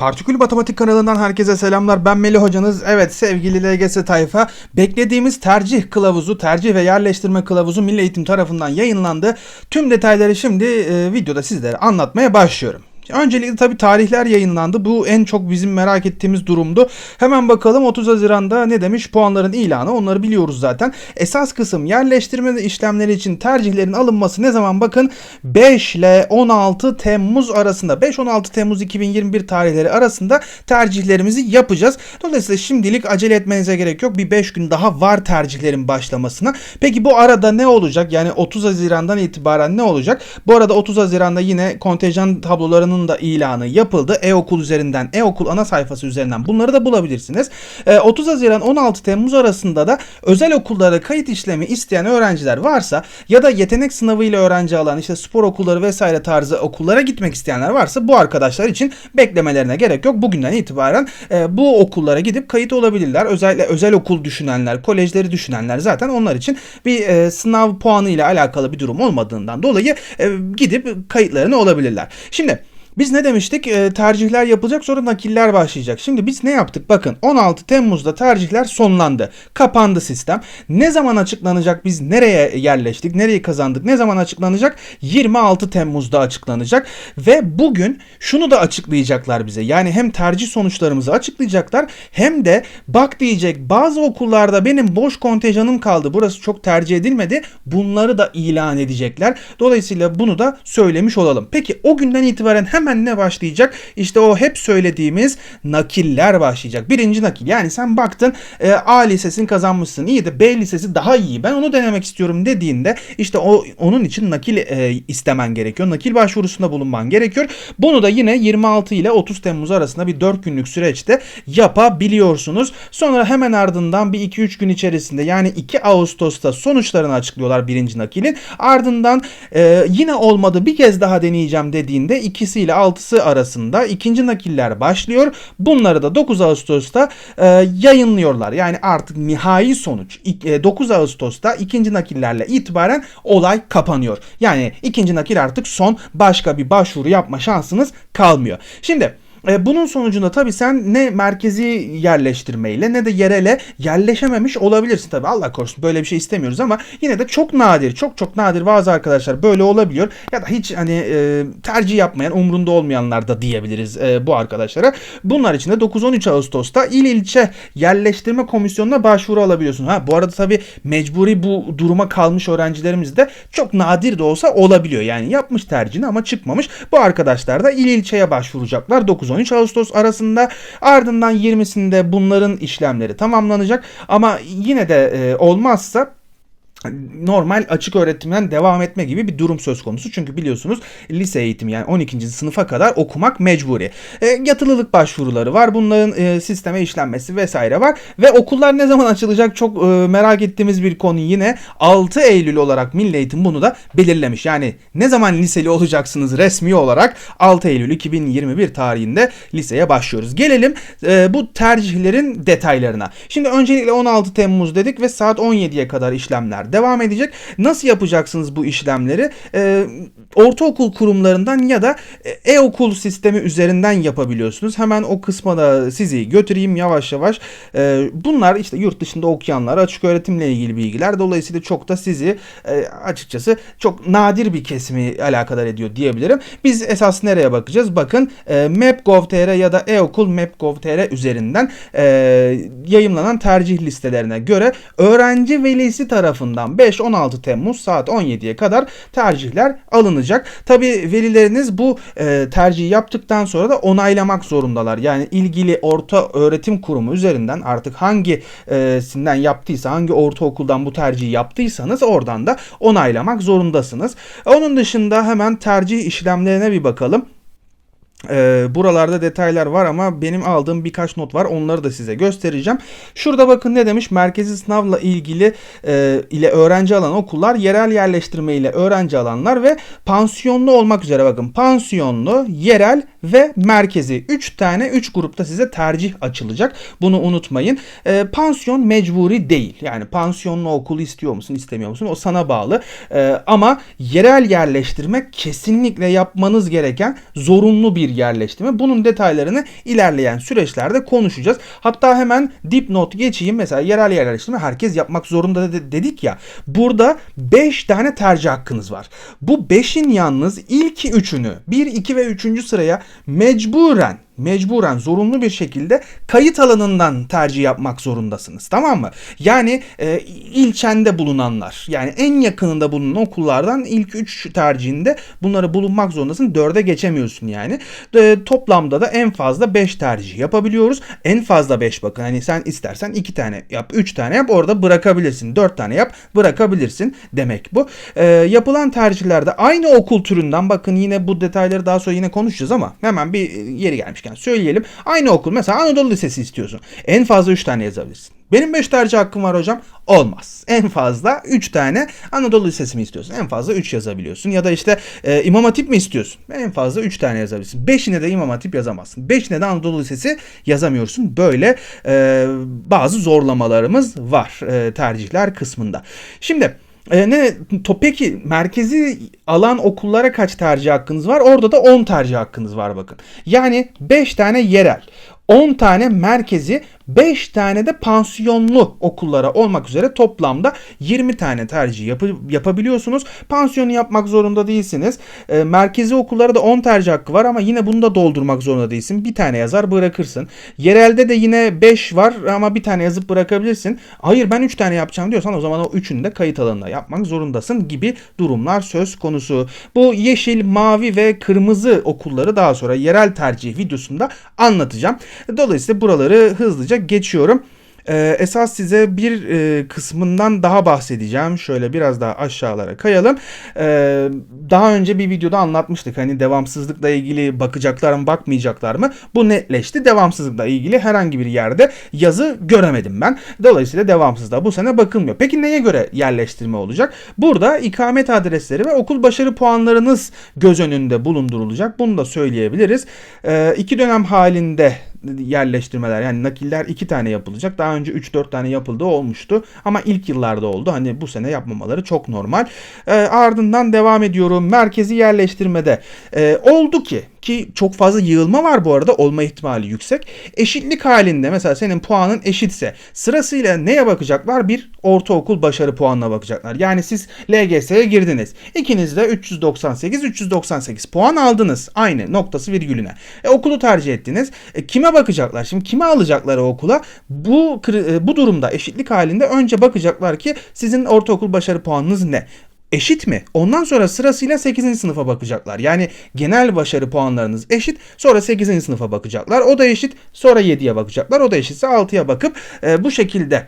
Partikül Matematik kanalından herkese selamlar. Ben Melih hocanız. Evet sevgili LGS tayfa beklediğimiz tercih kılavuzu, tercih ve yerleştirme kılavuzu Milli Eğitim tarafından yayınlandı. Tüm detayları şimdi e, videoda sizlere anlatmaya başlıyorum. Öncelikle tabi tarihler yayınlandı. Bu en çok bizim merak ettiğimiz durumdu. Hemen bakalım 30 Haziran'da ne demiş puanların ilanı onları biliyoruz zaten. Esas kısım yerleştirme işlemleri için tercihlerin alınması ne zaman bakın 5 ile 16 Temmuz arasında 5-16 Temmuz 2021 tarihleri arasında tercihlerimizi yapacağız. Dolayısıyla şimdilik acele etmenize gerek yok. Bir 5 gün daha var tercihlerin başlamasına. Peki bu arada ne olacak? Yani 30 Haziran'dan itibaren ne olacak? Bu arada 30 Haziran'da yine kontenjan tablolarının da ilanı yapıldı. E-okul üzerinden, e-okul ana sayfası üzerinden bunları da bulabilirsiniz. Ee, 30 Haziran 16 Temmuz arasında da özel okullara kayıt işlemi isteyen öğrenciler varsa ya da yetenek sınavıyla öğrenci alan işte spor okulları vesaire tarzı okullara gitmek isteyenler varsa bu arkadaşlar için beklemelerine gerek yok. Bugünden itibaren e, bu okullara gidip kayıt olabilirler. Özellikle özel okul düşünenler, kolejleri düşünenler zaten onlar için bir e, sınav puanı ile alakalı bir durum olmadığından dolayı e, gidip kayıtlarını olabilirler. Şimdi biz ne demiştik? E, tercihler yapılacak sonra nakiller başlayacak. Şimdi biz ne yaptık? Bakın 16 Temmuz'da tercihler sonlandı. Kapandı sistem. Ne zaman açıklanacak? Biz nereye yerleştik? Nereyi kazandık? Ne zaman açıklanacak? 26 Temmuz'da açıklanacak. Ve bugün şunu da açıklayacaklar bize. Yani hem tercih sonuçlarımızı açıklayacaklar hem de bak diyecek bazı okullarda benim boş kontenjanım kaldı. Burası çok tercih edilmedi. Bunları da ilan edecekler. Dolayısıyla bunu da söylemiş olalım. Peki o günden itibaren hemen ne başlayacak? İşte o hep söylediğimiz nakiller başlayacak. Birinci nakil. Yani sen baktın e, A lisesini kazanmışsın. İyi de B lisesi daha iyi. Ben onu denemek istiyorum dediğinde işte o onun için nakil e, istemen gerekiyor. Nakil başvurusunda bulunman gerekiyor. Bunu da yine 26 ile 30 Temmuz arasında bir 4 günlük süreçte yapabiliyorsunuz. Sonra hemen ardından bir 2-3 gün içerisinde yani 2 Ağustos'ta sonuçlarını açıklıyorlar birinci nakilin. Ardından e, yine olmadı bir kez daha deneyeceğim dediğinde ikisi ile 6'sı arasında ikinci nakiller başlıyor. Bunları da 9 Ağustos'ta e, yayınlıyorlar. Yani artık nihai sonuç e, 9 Ağustos'ta ikinci nakillerle itibaren olay kapanıyor. Yani ikinci nakil artık son başka bir başvuru yapma şansınız kalmıyor. Şimdi e, bunun sonucunda tabii sen ne merkezi yerleştirmeyle ne de yerele yerleşememiş olabilirsin tabii. Allah korusun böyle bir şey istemiyoruz ama yine de çok nadir, çok çok nadir bazı arkadaşlar böyle olabiliyor. Ya da hiç hani e, tercih yapmayan, umrunda olmayanlar da diyebiliriz e, bu arkadaşlara. Bunlar için de 9-13 Ağustos'ta il ilçe yerleştirme komisyonuna başvuru alabiliyorsun. Ha bu arada tabii mecburi bu duruma kalmış öğrencilerimiz de çok nadir de olsa olabiliyor. Yani yapmış tercihini ama çıkmamış. Bu arkadaşlar da il ilçeye başvuracaklar 9 13 Ağustos arasında. Ardından 20'sinde bunların işlemleri tamamlanacak. Ama yine de e, olmazsa normal açık öğretimden devam etme gibi bir durum söz konusu. Çünkü biliyorsunuz lise eğitimi yani 12. sınıfa kadar okumak mecburi. E, yatılılık başvuruları var. Bunların e, sisteme işlenmesi vesaire var. Ve okullar ne zaman açılacak çok e, merak ettiğimiz bir konu yine 6 Eylül olarak Milli Eğitim bunu da belirlemiş. Yani ne zaman liseli olacaksınız resmi olarak 6 Eylül 2021 tarihinde liseye başlıyoruz. Gelelim e, bu tercihlerin detaylarına. Şimdi öncelikle 16 Temmuz dedik ve saat 17'ye kadar işlemler devam edecek. Nasıl yapacaksınız bu işlemleri? Ee, ortaokul kurumlarından ya da e-okul sistemi üzerinden yapabiliyorsunuz. Hemen o kısma da sizi götüreyim yavaş yavaş. Ee, bunlar işte yurt dışında okuyanlar, açık öğretimle ilgili bilgiler. Dolayısıyla çok da sizi e, açıkçası çok nadir bir kesimi alakadar ediyor diyebilirim. Biz esas nereye bakacağız? Bakın e, Map.gov.tr ya da e-okul Map.gov.tr üzerinden e, yayımlanan tercih listelerine göre öğrenci velisi tarafından 5-16 Temmuz saat 17'ye kadar tercihler alınacak. Tabi velileriniz bu e, tercihi yaptıktan sonra da onaylamak zorundalar. Yani ilgili orta öğretim kurumu üzerinden artık hangisinden yaptıysa hangi ortaokuldan bu tercihi yaptıysanız oradan da onaylamak zorundasınız. Onun dışında hemen tercih işlemlerine bir bakalım. Ee, buralarda detaylar var ama benim aldığım birkaç not var. Onları da size göstereceğim. Şurada bakın ne demiş? Merkezi sınavla ilgili e, ile öğrenci alan okullar, yerel yerleştirme ile öğrenci alanlar ve pansiyonlu olmak üzere bakın. Pansiyonlu, yerel ve merkezi. 3 tane 3 grupta size tercih açılacak. Bunu unutmayın. E, pansiyon mecburi değil. Yani pansiyonlu okul istiyor musun, istemiyor musun? O sana bağlı. E, ama yerel yerleştirme kesinlikle yapmanız gereken zorunlu bir bir yerleştirme. Bunun detaylarını ilerleyen süreçlerde konuşacağız. Hatta hemen dipnot geçeyim. Mesela yerel yerleştirme herkes yapmak zorunda de- dedik ya. Burada 5 tane tercih hakkınız var. Bu 5'in yalnız ilk 3'ünü 1, 2 ve 3. sıraya mecburen mecburen zorunlu bir şekilde kayıt alanından tercih yapmak zorundasınız. Tamam mı? Yani e, ilçende bulunanlar yani en yakınında bulunan okullardan ilk 3 tercihinde bunları bulunmak zorundasın. 4'e geçemiyorsun yani. E, toplamda da en fazla 5 tercih yapabiliyoruz. En fazla 5 bakın. Hani sen istersen 2 tane yap, 3 tane yap orada bırakabilirsin. 4 tane yap bırakabilirsin demek bu. E, yapılan tercihlerde aynı okul türünden bakın yine bu detayları daha sonra yine konuşacağız ama hemen bir yeri gelmişken söyleyelim. Aynı okul mesela Anadolu Lisesi istiyorsun. En fazla 3 tane yazabilirsin. Benim 5 tercih hakkım var hocam. Olmaz. En fazla 3 tane Anadolu Lisesi mi istiyorsun? En fazla 3 yazabiliyorsun. Ya da işte e, İmam Hatip mi istiyorsun? En fazla 3 tane yazabilirsin. 5'ine de İmam Hatip yazamazsın. 5'ine de Anadolu Lisesi yazamıyorsun. Böyle e, bazı zorlamalarımız var e, tercihler kısmında. Şimdi e, ne to, peki merkezi alan okullara kaç tercih hakkınız var? Orada da 10 tercih hakkınız var bakın. Yani 5 tane yerel, 10 tane merkezi, 5 tane de pansiyonlu okullara olmak üzere toplamda 20 tane tercih yapı, yapabiliyorsunuz. Pansiyonu yapmak zorunda değilsiniz. E, merkezi okullara da 10 tercih hakkı var ama yine bunu da doldurmak zorunda değilsin. Bir tane yazar bırakırsın. Yerelde de yine 5 var ama bir tane yazıp bırakabilirsin. Hayır ben 3 tane yapacağım diyorsan o zaman o 3'ünü de kayıt alanına yapmak zorundasın gibi durumlar söz konusu. Bu yeşil, mavi ve kırmızı okulları daha sonra yerel tercih videosunda anlatacağım. Dolayısıyla buraları hızlıca geçiyorum. Ee, esas size bir e, kısmından daha bahsedeceğim. Şöyle biraz daha aşağılara kayalım. Ee, daha önce bir videoda anlatmıştık. Hani devamsızlıkla ilgili bakacaklar mı bakmayacaklar mı? Bu netleşti. Devamsızlıkla ilgili herhangi bir yerde yazı göremedim ben. Dolayısıyla devamsızlığa bu sene bakılmıyor. Peki neye göre yerleştirme olacak? Burada ikamet adresleri ve okul başarı puanlarınız göz önünde bulundurulacak. Bunu da söyleyebiliriz. Ee, iki dönem halinde yerleştirmeler yani nakiller iki tane yapılacak. Daha önce 3-4 tane yapıldı olmuştu ama ilk yıllarda oldu. Hani bu sene yapmamaları çok normal. Ee, ardından devam ediyorum. Merkezi yerleştirmede ee, oldu ki ki çok fazla yığılma var bu arada olma ihtimali yüksek. Eşitlik halinde mesela senin puanın eşitse sırasıyla neye bakacaklar? Bir ortaokul başarı puanına bakacaklar. Yani siz LGS'ye girdiniz. İkiniz de 398 398 puan aldınız. Aynı noktası virgülüne. E, okulu tercih ettiniz. E, kime bakacaklar? Şimdi kime alacaklar o okula? Bu e, bu durumda eşitlik halinde önce bakacaklar ki sizin ortaokul başarı puanınız ne? Eşit mi? Ondan sonra sırasıyla 8. sınıfa bakacaklar. Yani genel başarı puanlarınız eşit. Sonra 8. sınıfa bakacaklar. O da eşit. Sonra 7'ye bakacaklar. O da eşitse 6'ya bakıp e, bu şekilde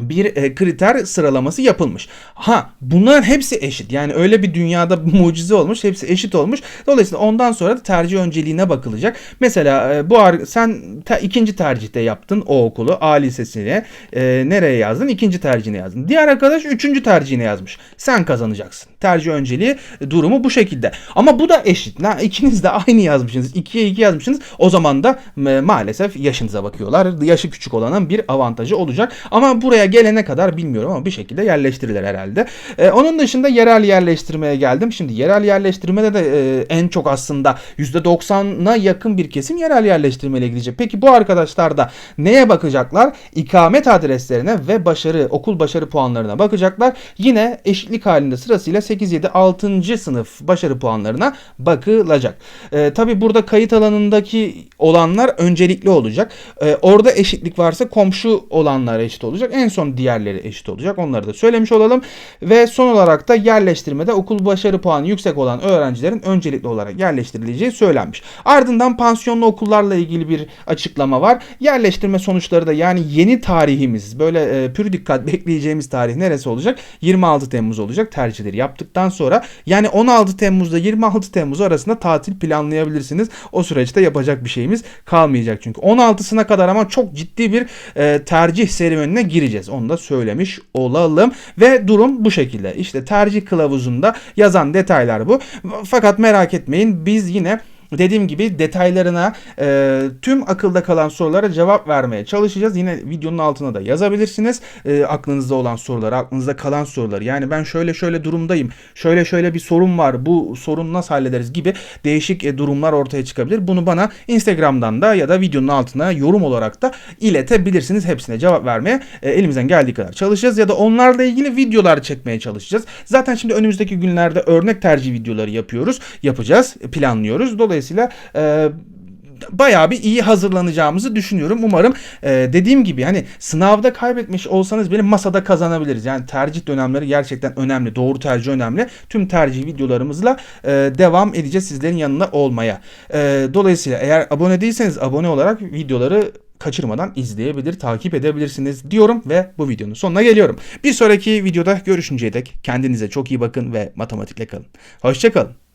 bir e, kriter sıralaması yapılmış. Ha bunların hepsi eşit. Yani öyle bir dünyada mucize olmuş. Hepsi eşit olmuş. Dolayısıyla ondan sonra da tercih önceliğine bakılacak. Mesela e, bu sen te, ikinci tercihte yaptın o okulu A lisesine. E, nereye yazdın? İkinci tercihine yazdın. Diğer arkadaş üçüncü tercihine yazmış. Sen kazanacaksın. Tercih önceliği durumu bu şekilde. Ama bu da eşit. La, ikiniz de aynı yazmışsınız. 2'ye 2 yazmışsınız. O zaman da e, maalesef yaşınıza bakıyorlar. Yaşı küçük olanın bir avantajı olacak. Ama buraya gelene kadar bilmiyorum ama bir şekilde yerleştirilir herhalde. Ee, onun dışında yerel yerleştirmeye geldim. Şimdi yerel yerleştirmede de e, en çok aslında %90'a yakın bir kesim yerel yerleştirmeyle gidecek. Peki bu arkadaşlar da neye bakacaklar? İkamet adreslerine ve başarı, okul başarı puanlarına bakacaklar. Yine eşitlik halinde sırasıyla 8, 7, 6. sınıf başarı puanlarına bakılacak. Ee, Tabi burada kayıt alanındaki olanlar öncelikli olacak. Ee, orada eşitlik varsa komşu olanlar eşit olacak. En son diğerleri eşit olacak. Onları da söylemiş olalım. Ve son olarak da yerleştirmede okul başarı puanı yüksek olan öğrencilerin öncelikli olarak yerleştirileceği söylenmiş. Ardından pansiyonlu okullarla ilgili bir açıklama var. Yerleştirme sonuçları da yani yeni tarihimiz böyle e, pür dikkat bekleyeceğimiz tarih neresi olacak? 26 Temmuz olacak tercihleri yaptıktan sonra. Yani 16 Temmuz'da 26 Temmuz arasında tatil planlayabilirsiniz. O süreçte yapacak bir şeyimiz kalmayacak çünkü. 16'sına kadar ama çok ciddi bir e, tercih serüvenine gireceğiz. Onu da söylemiş olalım. Ve durum bu şekilde. İşte tercih kılavuzunda yazan detaylar bu. Fakat merak etmeyin biz yine dediğim gibi detaylarına e, tüm akılda kalan sorulara cevap vermeye çalışacağız. Yine videonun altına da yazabilirsiniz. E, aklınızda olan soruları, aklınızda kalan soruları. Yani ben şöyle şöyle durumdayım. Şöyle şöyle bir sorun var. Bu sorunu nasıl hallederiz gibi değişik e, durumlar ortaya çıkabilir. Bunu bana Instagram'dan da ya da videonun altına yorum olarak da iletebilirsiniz. Hepsine cevap vermeye e, elimizden geldiği kadar çalışacağız ya da onlarla ilgili videolar çekmeye çalışacağız. Zaten şimdi önümüzdeki günlerde örnek tercih videoları yapıyoruz. Yapacağız, planlıyoruz. Dolayısıyla e, bayağı bir iyi hazırlanacağımızı düşünüyorum. Umarım e, dediğim gibi hani sınavda kaybetmiş olsanız bile masada kazanabiliriz. Yani tercih dönemleri gerçekten önemli. Doğru tercih önemli. Tüm tercih videolarımızla e, devam edeceğiz sizlerin yanında olmaya. E, dolayısıyla eğer abone değilseniz abone olarak videoları kaçırmadan izleyebilir, takip edebilirsiniz diyorum ve bu videonun sonuna geliyorum. Bir sonraki videoda görüşünceye dek kendinize çok iyi bakın ve matematikle kalın. Hoşçakalın.